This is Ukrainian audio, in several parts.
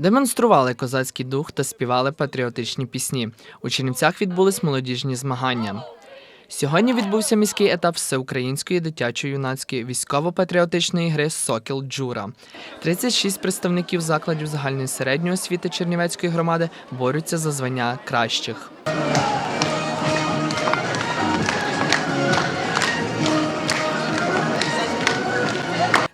Демонстрували козацький дух та співали патріотичні пісні. У Чернівцях відбулись молодіжні змагання. Сьогодні відбувся міський етап всеукраїнської дитячо-юнацької військово-патріотичної гри Сокіл Джура. 36 представників закладів загальної середньої освіти Чернівецької громади борються за звання кращих.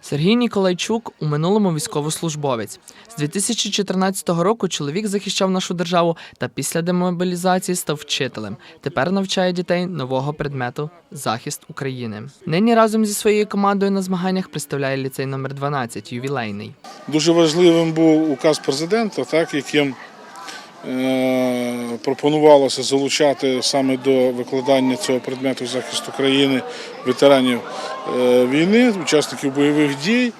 Сергій Ніколайчук у минулому військовослужбовець. З 2014 року чоловік захищав нашу державу та після демобілізації став вчителем. Тепер навчає дітей нового предмету захист України. Нині разом зі своєю командою на змаганнях представляє ліцей номер 12 ювілейний. Дуже важливим був указ президента, так, яким пропонувалося залучати саме до викладання цього предмету захисту країни ветеранів е, війни, учасників бойових дій.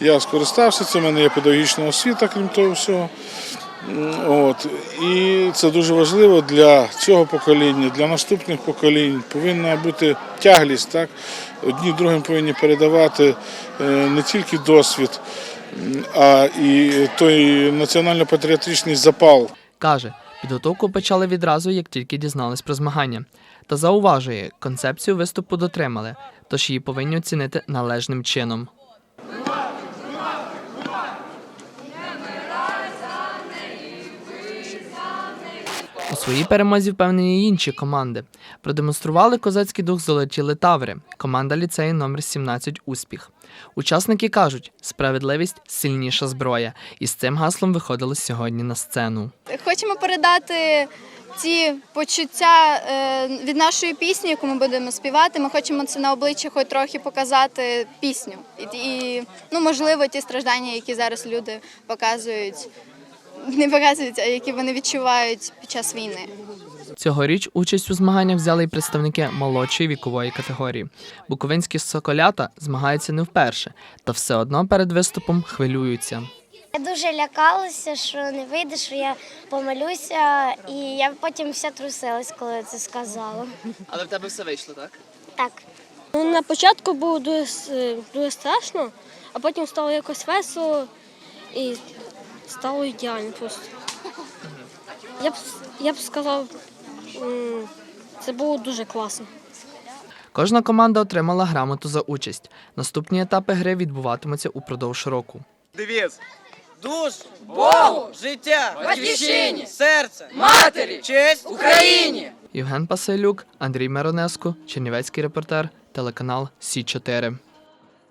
Я скористався цим, у мене є педагогічна освіта, крім того всього. От. І це дуже важливо для цього покоління, для наступних поколінь. Повинна бути тяглість. Так? Одні другим повинні передавати е, не тільки досвід, а і той національно-патріотичний запал. Каже, підготовку почали відразу, як тільки дізнались про змагання. Та зауважує, концепцію виступу дотримали, тож її повинні оцінити належним чином. У своїй перемозі впевнені інші команди. Продемонстрували козацький дух золоті литаври, команда ліцею номер 17 Успіх. Учасники кажуть, справедливість сильніша зброя, і з цим гаслом виходили сьогодні на сцену. Хочемо передати ці почуття е, від нашої пісні, яку ми будемо співати. Ми хочемо це на обличчя хоч трохи показати пісню. І ну, можливо, ті страждання, які зараз люди показують, не показують, а які вони відчувають під час війни. Цьогоріч участь у змаганнях взяли й представники молодшої вікової категорії. Буковинські соколята змагаються не вперше, та все одно перед виступом хвилюються. Я дуже лякалася, що не вийде, що я помилюся, і я потім вся трусилась, коли це сказала. Але в тебе все вийшло, так? Так. Ну, на початку було дуже, дуже страшно, а потім стало якось весело і стало ідеально просто. Я б, я б сказав, це було дуже класно. Кожна команда отримала грамоту за участь. Наступні етапи гри відбуватимуться упродовж року. Девіз. Душ, Богу, життя, батьківщині, серце, матері, честь Україні. Євген Пасилюк, Андрій Миронеско, Чернівецький репортер, телеканал Сі 4